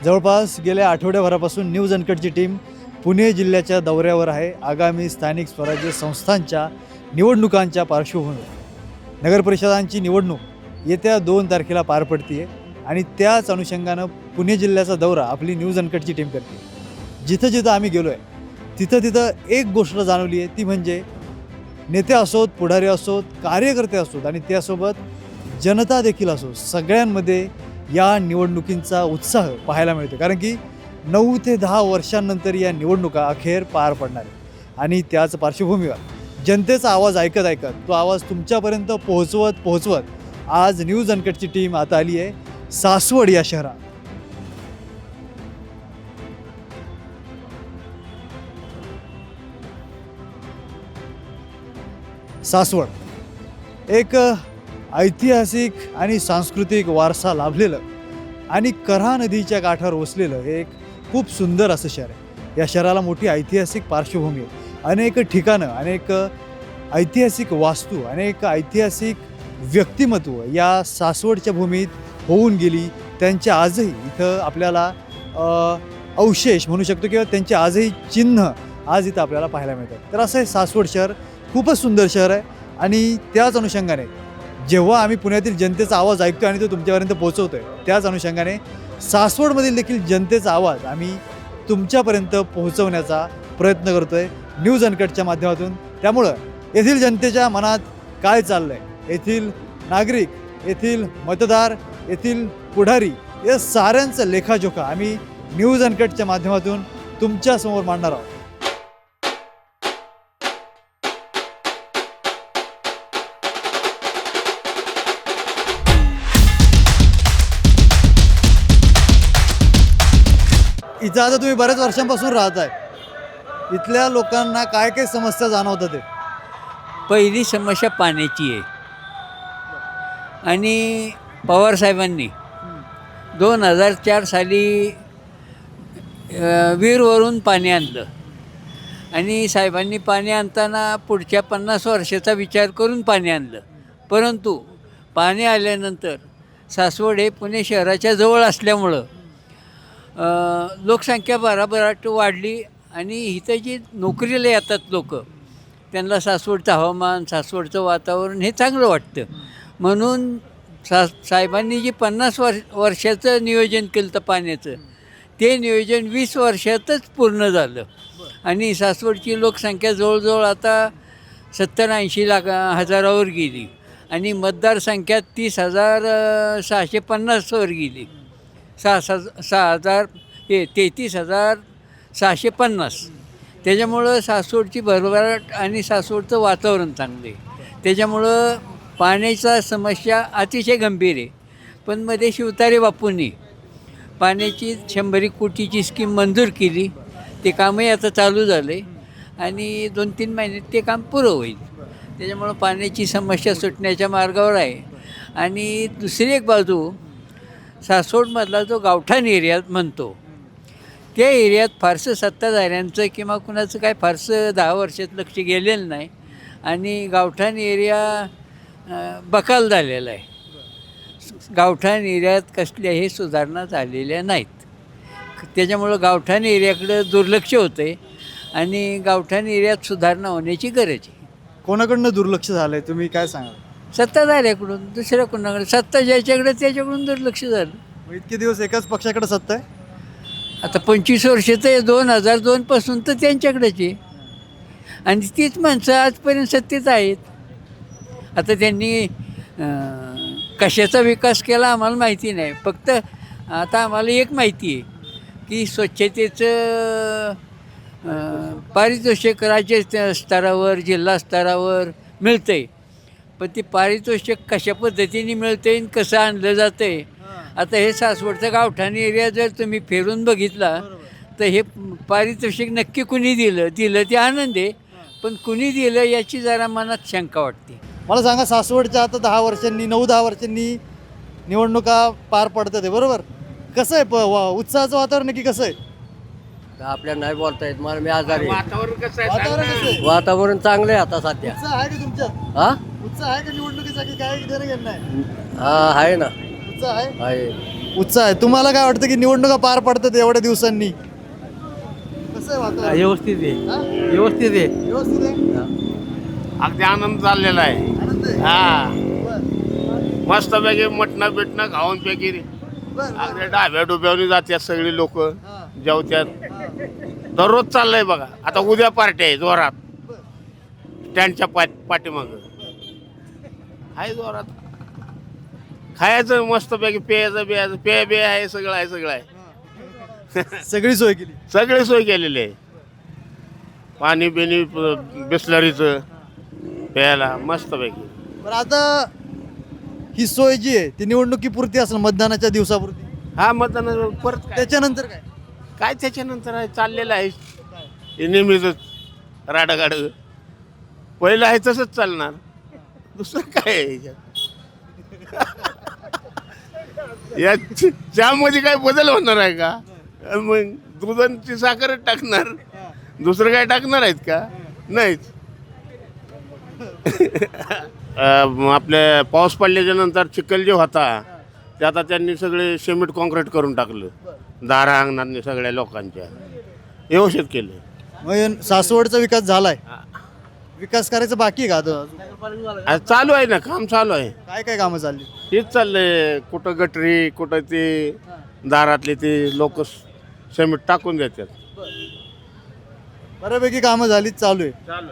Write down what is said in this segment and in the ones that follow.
जवळपास गेल्या आठवड्याभरापासून न्यूज अनकटची टीम पुणे जिल्ह्याच्या दौऱ्यावर आहे. आगामी स्थानिक स्वराज्य संस्थांच्या निवडणुकांच्या पार्श्वभूमीवर. नगरपरिषदांची निवडणूक येत्या दोन तारखेला पार पडते आणि त्याच अनुषंगानं पुणे जिल्ह्याचा दौरा आपली न्यूज अनकटची टीम करते. जिथं जिथं आम्ही गेलो आहे तिथं तिथं एक गोष्ट जाणवली आहे ती म्हणजे नेते असोत पुढारी असोत कार्यकर्ते असोत आणि त्यासोबत जनता देखील असो सगळ्यांमध्ये या निवडणुकींचा उत्साह पाहायला मिळतो कारण की नऊ ते दहा वर्षांनंतर या निवडणुका अखेर पार पडणार आहेत. आणि त्याच पार्श्वभूमीवर जनतेचा आवाज ऐकत ऐकत तो आवाज तुमच्यापर्यंत पोहोचवत पोहोचवत आज न्यूज अनकटची टीम आता आली आहे सासवड या शहरात. सासवड. एक ऐतिहासिक आणि सांस्कृतिक वारसा लाभलेलं आणि करा नदीच्या काठावर वसलेलं हे एक खूप सुंदर असं शहर आहे. या शहराला मोठी ऐतिहासिक पार्श्वभूमी आहे. अनेक ठिकाणं अनेक ऐतिहासिक वास्तू अनेक ऐतिहासिक व्यक्तिमत्व या सासवडच्या भूमीत होऊन गेली. त्यांच्या आजही इथं आपल्याला अवशेष म्हणू शकतो किंवा त्यांचे आजही चिन्ह आज इथं आपल्याला पाहायला मिळतात. तर असं हे सासवड शहर खूपच सुंदर शहर आहे आणि त्याच अनुषंगाने जेव्हा आम्ही पुण्यातील जनतेचा आवाज ऐकतो आणि तो तुमच्यापर्यंत पोहोचवतो आहे त्याच अनुषंगाने सासवडमधील देखील जनतेचा आवाज आम्ही तुमच्यापर्यंत पोहोचवण्याचा प्रयत्न करतो आहे न्यूज अनकटच्या माध्यमातून. त्यामुळं येथील जनतेच्या मनात काय चाललं आहे येथील नागरिक येथील मतदार येथील पुढारी या साऱ्यांचं लेखाजोखा आम्ही न्यूज अनकटच्या माध्यमातून तुमच्यासमोर मांडणार आहोत. इथं आता तुम्ही बऱ्याच वर्षांपासून राहत आहे इथल्या लोकांना काय काय समस्या जाणवतात ते? पहिली समस्या पाण्याची आहे. आणि पवारसाहेबांनी दोन हजार चार साली वीरवरून विहीरवरून पाणी आणलं. आणि साहेबांनी पाणी आणताना पुढच्या पन्नास वर्षाचा विचार करून पाणी आणलं. परंतु पाणी आल्यानंतर सासवड हे पुणे शहराच्या जवळ असल्यामुळं लोकसंख्या भराभराट वाढली आणि इथं जी नोकरीला येतात लोक त्यांना सासवडचं हवामान सासवडचं वातावरण हे चांगलं वाटतं. म्हणून सा साहेबांनी जे पन्नास वर्ष वर्षाचं नियोजन केलं होतं पाण्याचं ते नियोजन वीस वर्षातच पूर्ण झालं. आणि सासवडची लोकसंख्या जवळजवळ आता सत्तर ऐंशी लाख हजारावर गेली. आणि मतदारसंख्या तीस हजार सहाशे पन्नासवर गेली. सहा सहा सहा हजार हे तेहतीस हजार सहाशे पन्नास. त्याच्यामुळं सासवडची भरभराट आणि सासवडचं वातावरण चांगलं. आहे त्याच्यामुळं पाण्याचा समस्या अतिशय गंभीर आहे. पण मध्ये शिवतारे बापूंनी पाण्याची शंभरी कोटीची स्कीम मंजूर केली. ते कामही आता चालू झालं आहे आणि दोन तीन महिन्यात ते काम पुरं होईल. त्याच्यामुळं पाण्याची समस्या सुटण्याच्या मार्गावर आहे. आणि दुसरी एक बाजू सासवडमधला जो गावठाण एरियात म्हणतो त्या एरियात फारसं सत्ताधाऱ्यांचं किंवा कुणाचं काय फारसं दहा वर्षात लक्ष गेलेलं नाही आणि गावठाण एरिया बकाल झालेला आहे. गावठाण एरियात कसल्याही सुधारणा झालेल्या नाहीत. त्याच्यामुळं गावठाण एरियाकडं दुर्लक्ष होतं आहे आणि गावठाण एरियात सुधारणा होण्याची गरज आहे. कोणाकडनं दुर्लक्ष झालं आहे तुम्ही काय सांगाल? सत्ताधाऱ्याकडून दुसऱ्या कोणाकडे सत्ता ज्याच्याकडे त्याच्याकडून दुर्लक्ष झालं. मग इतके दिवस एकाच पक्षाकडे सत्ता आहे? आता पंचवीस वर्ष तर दोन हजार दोनपासून तर त्यांच्याकडेच आहे. आणि तीच माणसं आजपर्यंत सत्तेत आहेत. आता त्यांनी अं, कशाचा विकास केला आम्हाला माहिती नाही. फक्त आता आम्हाला एक माहिती आहे की स्वच्छतेचं अं, पारितोषिक राज्य स्त- स्तरावर जिल्हा स्तरावर मिळतं आहे पण ते पारितोषिक कशा पद्धतीने मिळतं आहे कसं आणलं जातं आहे आता हे सासवडचं गावठाण एरिया जर तुम्ही फिरून बघितला तर हे पारितोषिक नक्की कुणी दिलं? दिलं ते आनंद आहे पण कुणी दिलं याची जरा मनात शंका वाटते. मला सांगा सासवडच्या आता दहा वर्षांनी नऊ दहा वर्षांनी निवडणुका पार पडतात आहे बरोबर? कसं आहे प वा- उत्साहाचं वातावरण नक्की कसं आहे? आपल्याला नाही बोलता येत मला मी आजारी आहे. वातावरण कसं आहे? वातावरण चांगलं आहे आता सध्या. उत्साह आहे का तुमच्यात? हा? उत्साह आहे का निवडणुकीचा की काय देणं घेणं नाही? हा आहे ना. उत्साह आहे? आहे. उत्साह आहे. तुम्हाला काय वाटतं की निवडणुका पार पडतात एवढ्या दिवसांनी? कसं आहे वातावरण? व्यवस्थित आहे. हा? व्यवस्थित आहे. व्यवस्थित आहे? अगदी आनंद चाललेला आहे. आनंद आहे? हा. बरं. मस्तपैकी मटणं बिटणं खाऊन पैकी. बरं, बरं. अगदी डाब्या डुब्यावनी जातात सगळी लोक. हा. जेवत्यात. दररोज चाललंय बघा. आता उद्या पार्टी आहे जोरात. स्टँडच्या पाठ पाठीमाग. आहे जोरात. खायचं मस्तपैकी पेयाचं बियाचं पेय बिय आहे सगळं आहे सगळं आहे. सगळी सोय केली. सगळी सोय केलेली आहे. पाणी बिनी बिस्लरीचं प्यायला मस्तपैकी बरं आता ही सोय जी आहे ती निवडणुकीपुरती असेल मतदानाच्या दिवसापुरती? हा मतदान परत काय? त्याच्यानंतर काय? काय त्याच्यानंतर आहे? चाललेलं आहे. हे नेहमीच राडागाड. पहिलं आहे तसंच चालणार. दुसरं काय आहे याच्यात? या च- चहामध्ये काय बदल होणार आहे का? अन मग दुधाची साखरच टाकणार. दुसरं काय टाकणार आहेत का? नाहीच. अं, आपल्या पाऊस पडल्याच्या नंतर चिखल जे होता ते आता त्यांनी सगळे सिमेंट कॉन्क्रीट करून टाकलं. दारा अंगणांनी सगळ्या लोकांच्या. व्यवस्थित केलं. मग हे सासवडचा विकास झालाय. विकास करायचं बाकी आहे का आता अजून? आज चालू आहे ना काम चालू आहे. काय काय कामं चालली? हेच चाललंय कुठं गटरी कुठं ते दारातले ते लोक सिमेंट टाकून देतात. बऱ्यापैकी कामं झालीच चालू आहे. चालू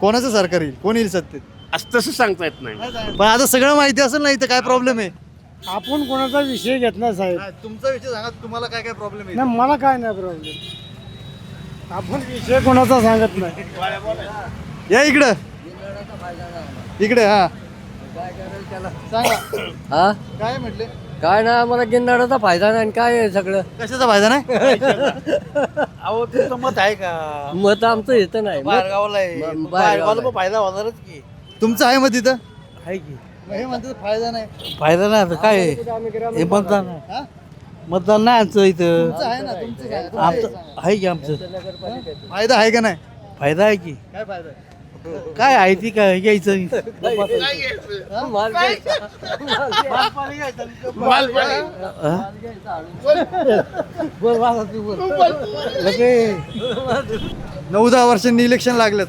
कोणाचं सरकार येईल? कोण येईल सत्तेत? असं तसं सांगता येत नाही. पण आता सगळं माहिती असेल ना इथं काय प्रॉब्लेम आहे? आपण कोणाचा विषय घेत नाही साहेब. तुमचा विषय सांगा तुम्हाला काय काय प्रॉब्लेम आहे? नाही मला काय नाही प्रॉब्लेम आपण विषय कोणाचा सांगत नाही. या इकडं. इकडे हा. सांगा. हा? काय म्हटले? काय ना आम्हाला गिरणाराचा फायदा नाही आणि काय आहे सगळं? कशाचा फायदा नाही? अहो तुमचं मत आहे का? मत आमचं येतं नाही. मत- बाहेरगावला आहे. ब- बाहेरगावला बाहेरगावला मग फायदा होणारच की. तुमचं आहे मग तिथं आहे की. मग हे म्हणतात फायदा नाही. फायदा नाही आता काय आहे? हे मतदान आहे. हा? मतदान नाही आमचं इथं. तुमचं आहे ना तुमचं आमचं. आहे की आमचं? फायदा आहे का नाही? फायदा आहे की. काय फायदा आहे? काय आहे ती काय घ्यायचं. हा? नऊ दहा वर्षांनी इलेक्शन लागलेत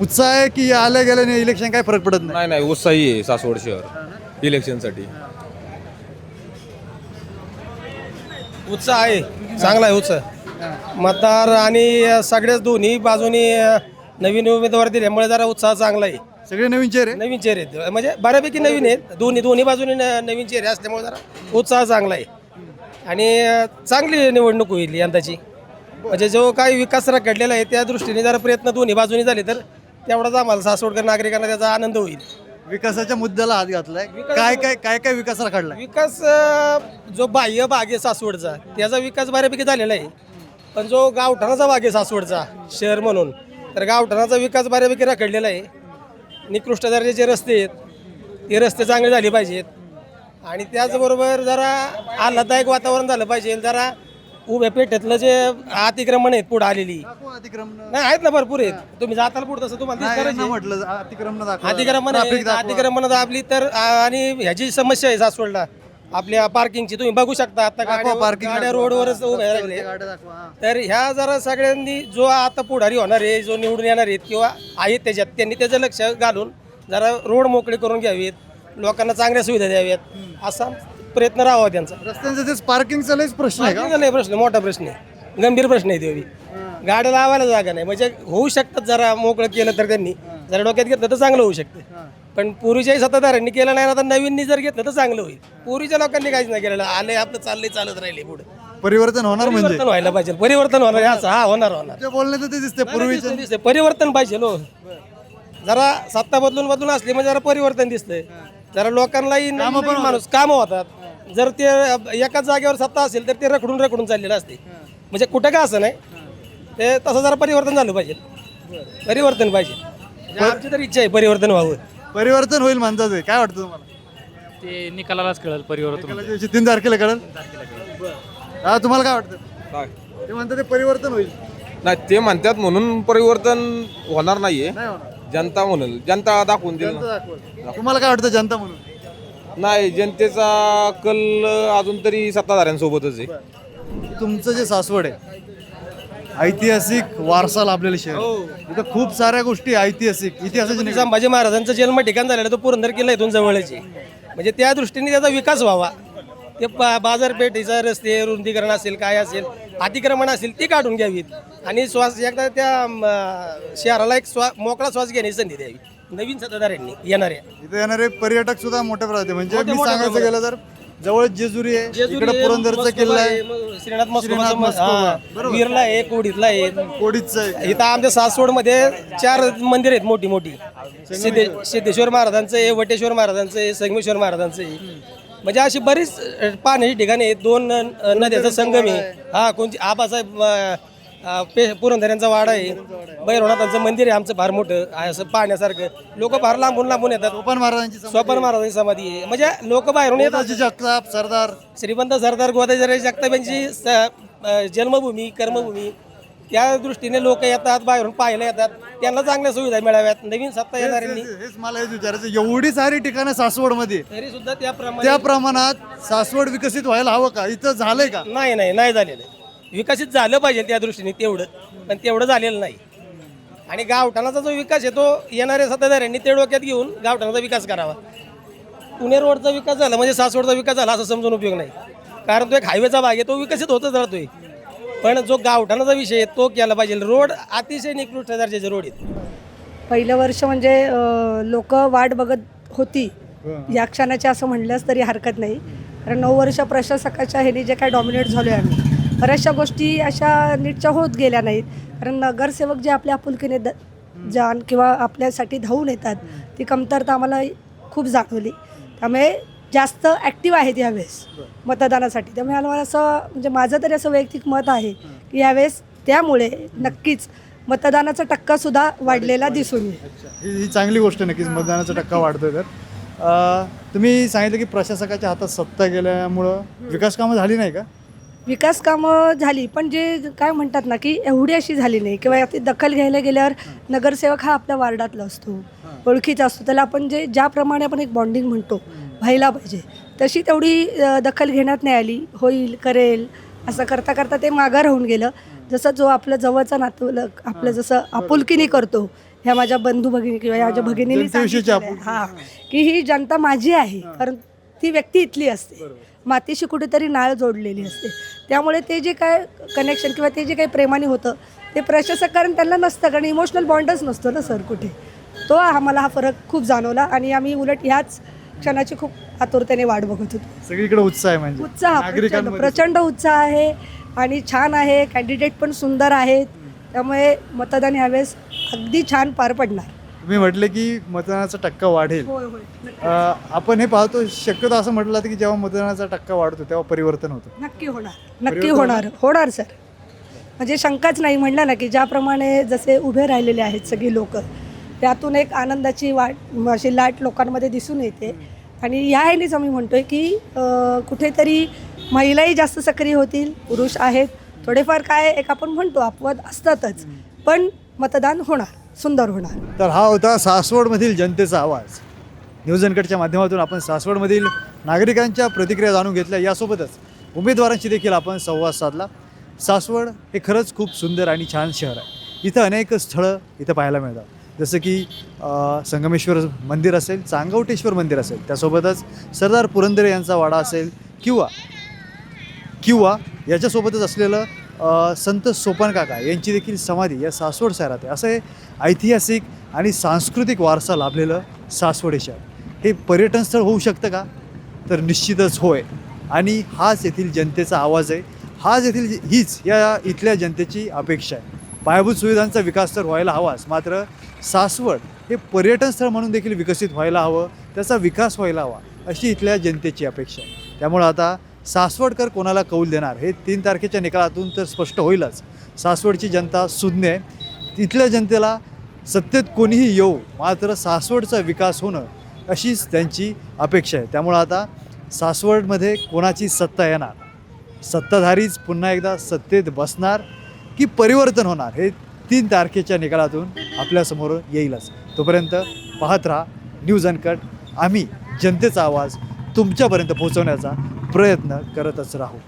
उत्साह आहे की आल्या गेल्याने इलेक्शन काय फरक पडत नाही नाही नाही उत्साही आहे सासवड शहर इलेक्शनसाठी उत्साह आहे चांगला आहे उत्साह मतदार आणि सगळ्याच दोन्ही बाजूनी नवीन उमेदवार दिल्यामुळे जरा उत्साह चांगला आहे. सगळे नवीन चेहरे? नवीन चेहरे आहेत. म्हणजे बऱ्यापैकी नवीन आहेत. दोन्ही दोन्ही बाजूनी न- नवीन चेहरे असल्यामुळे जरा उत्साह चांगला आहे. आणि चांगली निवडणूक होईल यंदाची. म्हणजे जो काही विकास रखडलेला आहे त्या दृष्टीने जरा प्रयत्न दोन्ही बाजूनी झाले तर तेवढाच आम्हाला सासवडकर नागरिकांना त्याचा आनंद होईल. विकासाच्या मुद्द्याला हात घातलाय. काय काय काय काय विकास रखडलाय? विकास अ, जो बाह्य भाग आहे सासवडचा त्याचा विकास बऱ्यापैकी झालेला आहे. पण जो गावठाणाचा भाग आहे सासवडचा शहर म्हणून तर गावठाणाचा विकास बऱ्यापैकी रखडलेला आहे. निकृष्ट दर्जाचे रस्ते आहेत ते रस्ते चांगले झाले पाहिजेत. आणि त्याचबरोबर जरा आल्हाददायक वातावरण झालं पाहिजे. जरा उभ्या पेठेतलं जे अतिक्रमण आहेत पुढे आलेली. अतिक्रमण. नाही आहेत ना भरपूर आहेत. तुम्ही जाताल पुढे तसं तुम्हाला. म्हटलं अतिक्रमण. अतिक्रमण. अतिक्रमण दाबली तर आणि ह्याची समस्या आहे सासवडला. आपल्या पार्किंगची तुम्ही बघू शकता आता गाड्या parking गाड्या. रोडवरच उभ्या राहिले. तर ह्या जरा सगळ्यांनी जो आता पुढारी होणार आहे जो निवडून येणार आहेत किंवा आहेत त्याच्यात त्यांनी त्याचं लक्ष घालून जरा रोड मोकळे करून घ्यावेत लोकांना चांगल्या सुविधा द्याव्यात असा प्रयत्न राहावा त्यांचा. रस्त्यांचा तेच पार्किंगचा लयच प्रश्न आहे नाही प्रश्न मोठा प्रश्न आहे. गंभीर प्रश्न आहे देवी गाड्या लावायला जागा नाही. म्हणजे होऊ शकतात जरा मोकळं केलं तर त्यांनी जरा डोक्यात घेतलं तर चांगलं होऊ शकतं. पण पूर्वीच्याही सत्ताधाऱ्यांनी केलं नाही ना तर नवीननी जर घेतलं तर चांगलं होईल. पूर्वीच्या लोकांनी काहीच नाही केलेलं. आले आपलं चाललंय चालत राहिले पुढे. परिवर्तन होणार म्हणजे? परिवर्तन व्हायला पाहिजे. परिवर्तन होणार असं हा होणार होणार. ते बोलण्याचं ते दिसते पूर्वीचे. दिसतंय. परिवर्तन पाहिजे लो जरा सत्ता बदलून बदलून असली म्हणजे जरा परिवर्तन दिसतंय. जरा लोकांनाही नवीन नवीन माणूस कामं होतात. जर ते एकाच जागेवर सत्ता असेल तर ते रखडून रखडून चाललेलं असते. म्हणजे कुठं का असं नाही. ते तसं जरा परिवर्तन झालं पाहिजे. परिवर्तन पाहिजे. म्हणजे आमची तर इच्छा आहे परिवर्तन व्हावं. परिवर्तन होईल म्हणतात. काय वाटतं तुम्हाला? ते निकालालाच कळेल परिवर्तन एकाला दिवशी तीन तारखेला कळल? हा तुम्हाला काय वाटतं? काय? ते म्हणतात ते परिवर्तन होईल. नाही ते म्हणतात म्हणून परिवर्तन होणार नाहीये. नाही होणार. जनता म्हणेल जनता दाखवून देईल. जनता ना. दाखवल तुम्हाला काय वाटतं जनता म्हणून? नाही जनतेचा कल अजून तरी सत्ताधाऱ्यांसोबतच आहे. तुमचं जे सासवड आहे ऐतिहासिक वारसा लाभलेलं शहर. इथं खूप साऱ्या गोष्टी ऐतिहासिक इतिहासाची छत्रपती निगडीत. संभाजी महाराजांचं जन्म ठिकाण झालेलं तो पुरंदर किल्ला इथून जवळच. आहे म्हणजे त्या दृष्टीने त्याचा विकास व्हावा. ते बा बाजारपेठेचा रस्ते रुंदीकरण असेल काय असेल अतिक्रमण असेल ती काढून घ्यावीत. आणि श्वास एकदा त्या म, शहराला एक श्वा मोकळा श्वास घेण्याची संधी द्यावी. नवीन सत्ताधाऱ्यांनी येणाऱ्या. इथं येणारे पर्यटक सुद्धा मोठ्या प्रमाणात आहे. म्हणजे मी सांगायचं गेलं तर जवळ जेजुरी आहे. जेजुरी इकडे आहे, पुरंदरचा किल्ला आहे, आहे. मग श्रीनाथ श्रीनाथ मस्कोबाचा म- मस्कोबा. हा, बरोबर. वीरला आहे कोडीतला आहे. कोडीचं आहे. इथं आमच्या सासवडमध्ये चार मंदिर आहेत मोठी मोठी. सिद्धे सिद्धेश्वर महाराजांचं आहे वटेश्वर महाराजांचं आहे संगमेश्वर महाराजांचं आहे. म्हणजे अशी बरीच अ, पाहण्याची ठिकाणे आहेत. दोन अ, नद्याचा संगम आहे. हा कोणती आबासाहेब अ, पे पुरंदऱ्यांचा वाडा आहे. भैरवनाथांचं मंदिर आहे आमचं फार मोठं आहे असं पाहण्यासारखं. लोक फार लांबून लांबून येतात. सोपान महाराजांची स्वपन महाराजांची समाधी आहे. म्हणजे लोक बाहेरून येतात. जगताप सरदार. श्रीमंत सरदार गोदाचार्य जगताप यांची स- जन्मभूमी कर्मभूमी. त्या दृष्टीने लोक येतात बाहेरून पाहायला येतात. त्यांना चांगल्या सुविधा मिळाव्यात. नवीन सत्ता येणाऱ्यांनी. हेच मला हेच विचारायचं एवढी सारी ठिकाणं सासवडमध्ये. तरी सुद्धा त्याप्रमाणे त्या प्रमाणात सासवड विकसित व्हायला हवं का? इथं झालंय का? नाही नाही नाही झालेलं विकसित झालं पाहिजे त्या दृष्टीने तेवढं पण तेवढं झालेलं नाही. आणि गावठाणाचा जो विकास आहे तो येणाऱ्या सत्ताधाऱ्यांनी ते डोक्यात घेऊन गावठाणाचा विकास करावा. पुणे रोडचा विकास झाला म्हणजे सासवडचा विकास झाला असं समजून उपयोग नाही. कारण तो एक हायवेचा भाग आहे तो विकसित होतच राहतोय. पण जो गावठाणाचा विषय आहे तो केला पाहिजे. रोड अतिशय निकृष्ट दर्जाचे रोड आहेत. पहिलं वर्ष म्हणजे लोक वाट बघत होती. या क्षणाचे असं म्हणलंच तरी हरकत नाही. कारण नऊ वर्ष प्रशासकाच्या ह्याने जे काय डॉमिनेट झालो आहे आम्ही. बऱ्याचशा गोष्टी अशा नीटच्या होत गेल्या नाहीत. कारण नगरसेवक जे आपल्या आपुलकीने द जाण किंवा आपल्यासाठी धावून येतात ती कमतरता आम्हाला खूप जाणवली. त्यामुळे जास्त ॲक्टिव्ह आहेत यावेळेस मतदानासाठी. त्यामुळे मला असं म्हणजे माझं तरी असं वैयक्तिक मत आहे की यावेळेस त्यामुळे नक्कीच मतदानाचा टक्कासुद्धा वाढलेला दिसून येईल. ही चांगली गोष्ट नक्कीच मतदानाचा टक्का वाढतोय तर. तुम्ही सांगितलं की प्रशासकाच्या हातात सत्ता गेल्यामुळं विकास कामं झाली नाही का? विकास कामं झाली पण जे काय म्हणतात ना की एवढी अशी झाली नाही. किंवा याची दखल घ्यायला गेल्यावर नगरसेवक हा आपल्या वार्डातला असतो ओळखीचा असतो. त्याला आपण जे ज्याप्रमाणे आपण एक बॉन्डिंग म्हणतो व्हायला पाहिजे. तशी तेवढी दखल घेण्यात नाही आली. होईल करेल असं करता करता ते मागं राहून गेलं. जसं जो आपलं जवळचा नातू आपलं जसं आपुलकीने करतो ह्या माझ्या बंधू भगिनी किंवा माझ्या भगिनींनी आहे. हां. की ही जनता माझी आहे कारण ती व्यक्ती इथली असते. मातीशी कुठेतरी नाळ जोडलेली असते. त्यामुळे ते जे काय कनेक्शन किंवा ते जे काही प्रेमाने होतं ते प्रशासक कारण त्यांना नसतं कारण इमोशनल बॉन्डच नसतो ना सर कुठे. तो आम्हाला हा फरक खूप जाणवला आणि आम्ही उलट ह्याच क्षणाची खूप आतुरतेने वाट बघत होतो. सगळीकडे उत्साह आहे म्हणजे. उत्साह प्रचंड उत्साह. आहे आणि छान आहे. कॅन्डिडेट पण सुंदर आहेत. त्यामुळे मतदान ह्यावेळेस अगदी छान पार पडणार. तुम्ही म्हटले की मतदानाचा टक्का वाढेल. होय होय. अं, आपण हे पाहतो शक्यतो असं म्हटलं जातं की जेव्हा मतदानाचा टक्का वाढतो तेव्हा परिवर्तन होतं. नक्की होणार नक्की होणार. होणार सर. म्हणजे शंकाच नाही म्हणलं ना की ज्याप्रमाणे जसे उभे राहिलेले आहेत सगळी लोक त्यातून एक आनंदाची वाट अशी लाट लोकांमध्ये दिसून येते. आणि ह्या ह्यानेच आम्ही म्हणतोय की अं, कुठेतरी महिलाही जास्त सक्रिय होतील पुरुष आहेत. थोडेफार काय एक आपण म्हणतो अपवाद असतातच. पण मतदान होणार. सुंदर होणार. तर हा होता सासवडमधील जनतेचा आवाज. न्यूज अनकटच्या माध्यमातून आपण सासवडमधील नागरिकांच्या प्रतिक्रिया जाणून घेतल्या. यासोबतच उमेदवारांशी देखील आपण संवाद साधला. सासवड हे खरंच खूप सुंदर आणि छान शहर आहे. इथं अनेक स्थळं इथं पाहायला मिळतात. जसं की संगमेश्वर मंदिर असेल चांगवटेश्वर मंदिर असेल त्यासोबतच सरदार पुरंदरे यांचा वाडा असेल किंवा किंवा याच्यासोबतच असलेलं संत सोपान काका यांची देखील समाधी या सासवड शहरात आहे. असं हे ऐतिहासिक आणि सांस्कृतिक वारसा लाभलेलं सासवड हे शहर. हे पर्यटनस्थळ होऊ शकतं का? तर निश्चितच होय. आणि हाच येथील जनतेचा आवाज आहे. हाच येथील हीच या इथल्या जनतेची अपेक्षा आहे. पायाभूत सुविधांचा विकास तर व्हायला हवाच. मात्र सासवड हे पर्यटन स्थळ म्हणून देखील विकसित व्हायला हवं. त्याचा विकास व्हायला हवा अशी इथल्या जनतेची अपेक्षा आहे. त्यामुळं आता सासवडकर कोणाला कौल देणार? हे तीन तारखेच्या निकालातून तर स्पष्ट होईलच. सासवडची जनता सुज्ञ आहे. तिथल्या जनतेला सत्तेत कोणीही येऊ मात्र सासवडचा विकास होणं अशीच त्यांची अपेक्षा आहे. त्यामुळं आता सासवडमध्ये कोणाची सत्ता येणार? सत्ताधारीच पुन्हा एकदा सत्तेत बसणार की परिवर्तन होणार? हे तीन तारखेच्या निकालातून आपल्यासमोर येईलच. तोपर्यंत पाहत राहा. News uncut. आम्ही जनतेचा आवाज तुमच्यापर्यंत पोहोचवण्याचा प्रयत्न करतच राहू.